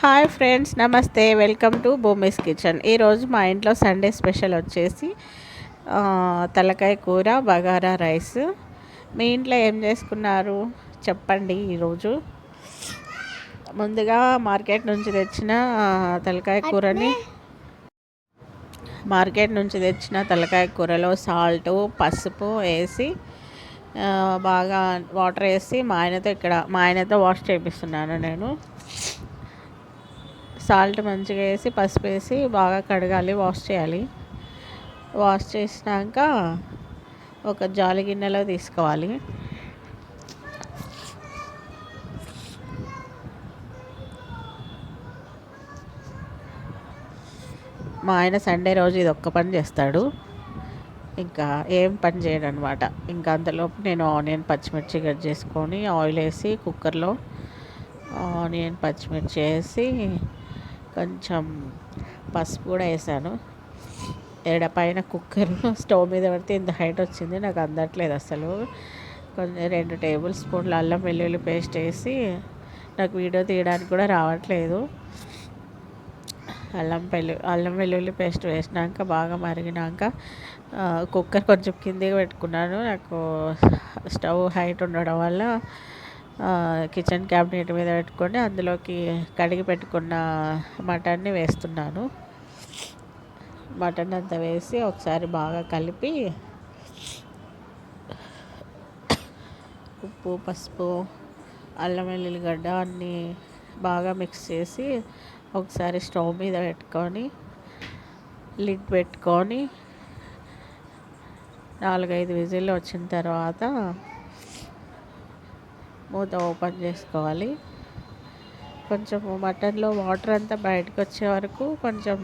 Hi friends నమస్తే. Welcome to Bhoomi's kitchen. ఈరోజు మా ఇంట్లో సండే స్పెషల్ వచ్చేసి తలకాయ కూర బగారా రైస్. మీ ఇంట్లో ఏం చేసుకున్నారు? చెప్పండి ఈరోజు. ముందుగా మార్కెట్ నుంచి తెచ్చిన తలకాయ కూరని మార్కెట్ నుంచి తెచ్చిన తలకాయ కూరలో సాల్ట్ పసుపు వేసి బాగా వాటర్ వేసి మా ఆయనతో ఇక్కడ మా ఆయనతో వాష్ చేపిస్తున్నాను నేను. సాల్ట్ మంచిగా వేసి పసుపు వేసి బాగా కడగాలి వాష్ చేయాలి. వాష్ చేసినాక ఒక జాలి గిన్నెలో తీసుకోవాలి. మా ఆయన సండే రోజు ఇది ఒక్క పని చేస్తాడు. ఇంకా ఏం పని చేయడు అనమాట ఇంకా అంతలోపు నేను ఆనియన్ పచ్చిమిర్చి కట్ చేసుకొని ఆయిల్ వేసి కుక్కర్లో ఆనియన్ పచ్చిమిర్చి వేసి కొంచెం పసుపు కూడా వేసాను. ఎడ పైన కుక్కర్ స్టవ్ మీద పడితే ఇంత హైట్ వచ్చింది నాకు అందట్లేదు అసలు. కొంచెం రెండు టేబుల్ స్పూన్లు అల్లం వెల్లుల్లి పేస్ట్ వేసి నాకు వీడియో తీయడానికి కూడా రావట్లేదు. అల్లం వెల్లు అల్లం వెల్లుల్లి పేస్ట్ వేసినాక బాగా మరిగినాక కుక్కర్ కొంచెం కిందికి పెట్టుకున్నాను. నాకు స్టవ్ హైట్ ఉండడం వల్ల కిచెన్ క్యాబినెట్ మీద పెట్టుకొని అందులోకి కడిగి పెట్టుకున్న మటన్ని వేస్తున్నాను. మటన్ అంతా వేసి ఒకసారి బాగా కలిపి ఉప్పు పసుపు అల్లం వెల్లుల్లిగడ్డ అన్నీ బాగా మిక్స్ చేసి ఒకసారి స్టవ్ మీద పెట్టుకొని లిడ్ పెట్టుకొని నాలుగైదు విజిల్లు వచ్చిన తర్వాత మూత ఓపెన్ చేసుకోవాలి. కొంచెం మటన్లో వాటర్ అంతా బయటకు వచ్చే వరకు కొంచెం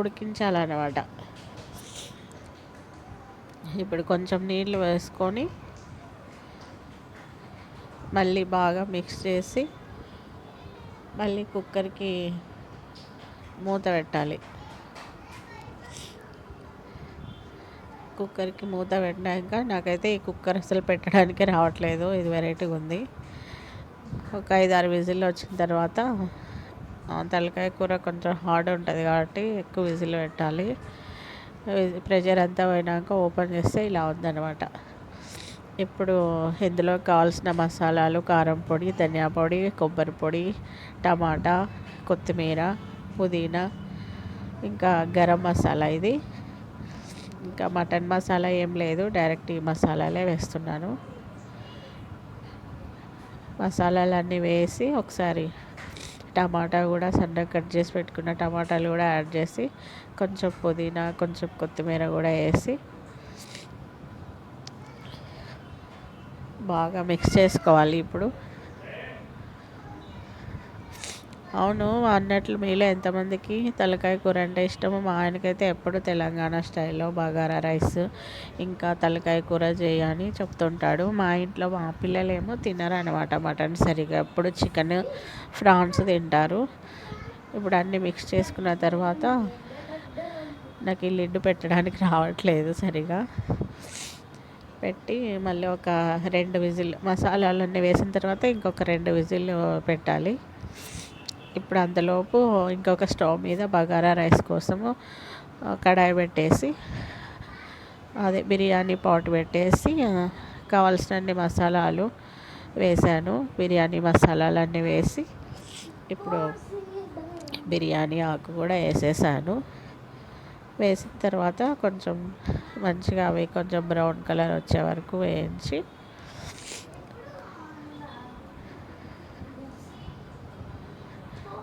ఉడికించాలన్నమాట. ఇప్పుడు కొంచెం నీళ్ళు వేసుకొని మళ్ళీ బాగా మిక్స్ చేసి మళ్ళీ కుక్కర్కి మూత పెట్టాలి. కుక్కర్కి మూత పెట్టినాక నాకైతే ఈ కుక్కర్ అసలు పెట్టడానికి రావట్లేదు. ఇది వెరైటీగా ఉంది. ఒక ఐదు ఆరు విజిల్ వచ్చిన తర్వాత తలకాయ కూర కొంచెం హార్డ్ ఉంటుంది కాబట్టి ఎక్కువ విజిల్ పెట్టాలి. ప్రెషర్ అంతా పోయినాక ఓపెన్ చేస్తే ఇలా ఉందన్నమాట. ఇప్పుడు ఇందులో కావాల్సిన మసాలాలు కారం పొడి ధనియా పొడి కొబ్బరి పొడి టమాటా కొత్తిమీర పుదీనా ఇంకా గరం మసాలా ఇది. ఇంకా మటన్ మసాలా ఏం లేదు. డైరెక్ట్ ఈ మసాలాలే వేస్తున్నాను. మసాలాలన్నీ వేసి ఒకసారి టమాటా కూడా సన్నగా కట్ చేసి పెట్టుకున్న టమాటాలు కూడా యాడ్ చేసి కొంచెం పుదీనా కొంచెం కొత్తిమీర కూడా వేసి బాగా మిక్స్ చేసుకోవాలి ఇప్పుడు. అవును అన్నట్లు మీలో ఎంతమందికి తలకాయ కూర అంటే ఇష్టమో మా ఆయనకైతే ఎప్పుడు తెలంగాణ స్టైల్లో బగారా రైస్ ఇంకా తలకాయ కూర చేయని చెప్తుంటాడు. మా ఇంట్లో మా పిల్లలేమో తినరు అనమాట మటన్ సరిగా. ఎప్పుడు చికెన్ ఫ్రాన్స్ తింటారు. ఇప్పుడు అన్నీ మిక్స్ చేసుకున్న తర్వాత నాకు ఈ లిడ్డు పెట్టడానికి రావట్లేదు సరిగా. పెట్టి మళ్ళీ ఒక రెండు విజిల్ మసాలాలన్నీ వేసిన తర్వాత ఇంకొక రెండు విజిల్ పెట్టాలి. ఇప్పుడు అంతలోపు ఇంకొక స్టవ్ మీద బగారా రైస్ కోసము కడాయి పెట్టేసి అదే బిర్యానీ పాట్ పెట్టేసి కావాల్సినన్ని మసాలాలు వేసాను. బిర్యానీ మసాలాలన్నీ వేసి ఇప్పుడు బిర్యానీ ఆకు కూడా వేసేసాను. వేసిన తర్వాత కొంచెం మంచిగా అవి కొంచెం బ్రౌన్ కలర్ వచ్చే వరకు వేయించి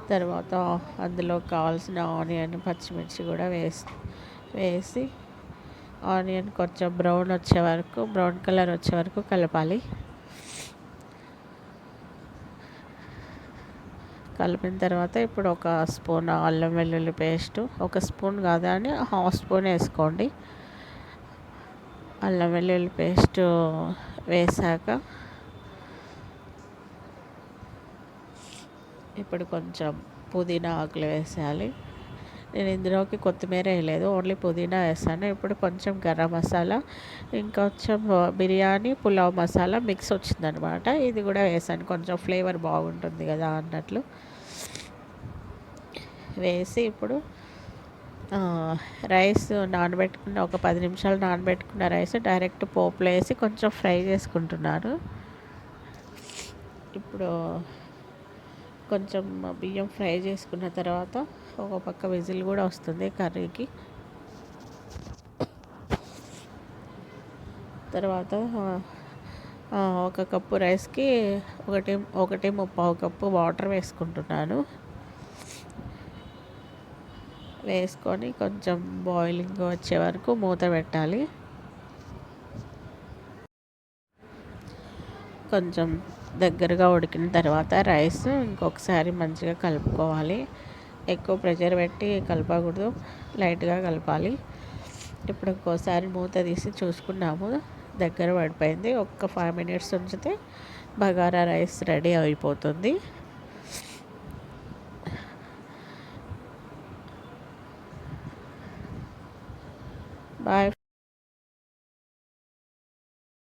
తర్వాత అందులో కావాల్సిన ఆనియన్ పచ్చిమిర్చి కూడా వేసి వేసి ఆనియన్ కొంచెం బ్రౌన్ వచ్చే వరకు బ్రౌన్ కలర్ వచ్చే వరకు కలపాలి. కలిపిన తర్వాత ఇప్పుడు ఒక స్పూన్ అల్లం వెల్లుల్లి పేస్ట్ ఒక స్పూన్ కాదని హాఫ్ స్పూన్ వేసుకోండి. అల్లం వెల్లుల్లి పేస్ట్ వేసాక ఇప్పుడు కొంచెం పుదీనా ఆకులు వేసేయాలి. నేను ఇందులోకి కొత్తిమీర వేయలేదు ఓన్లీ పుదీనా వేస్తాను ఇప్పుడు కొంచెం గరం మసాలా ఇంకొంచెం బిర్యానీ పులావ్ మసాలా మిక్స్ వచ్చిందనమాట. ఇది కూడా వేసాను. కొంచెం ఫ్లేవర్ బాగుంటుంది కదా అన్నట్లు. వేసి ఇప్పుడు రైస్ నానబెట్టుకున్న ఒక పది నిమిషాలు నానబెట్టుకున్న రైస్ డైరెక్ట్ పోపులో వేసి కొంచెం ఫ్రై చేసుకుంటున్నారు ఇప్పుడు కొంచెం బియ్యం ఫ్రై చేసుకున్న తర్వాత ఒక పక్క విజిల్ కూడా వస్తుంది కర్రీకి. తర్వాత ఒక కప్పు రైస్కి ఒకటి ఒకటి ముప్పావు కప్పు వాటర్ వేసుకుంటున్నాను. వేసుకొని కొంచెం బాయిలింగ్ వచ్చే వరకు మూత పెట్టాలి. కొంచెం దగ్గరగా ఉడికిన తర్వాత రైస్ ఇంకొకసారి మంచిగా కలుపుకోవాలి. ఎక్కువ ప్రెషర్ పెట్టి కలపకూడదు. లైట్గా కలపాలి. ఇప్పుడు ఇంకోసారి మూత తీసి చూసుకున్నాము. దగ్గర పడిపోయింది. ఒక్క ఫైవ్ మినిట్స్ ఉంచితే బగారా రైస్ రెడీ అయిపోతుంది. బాయ్.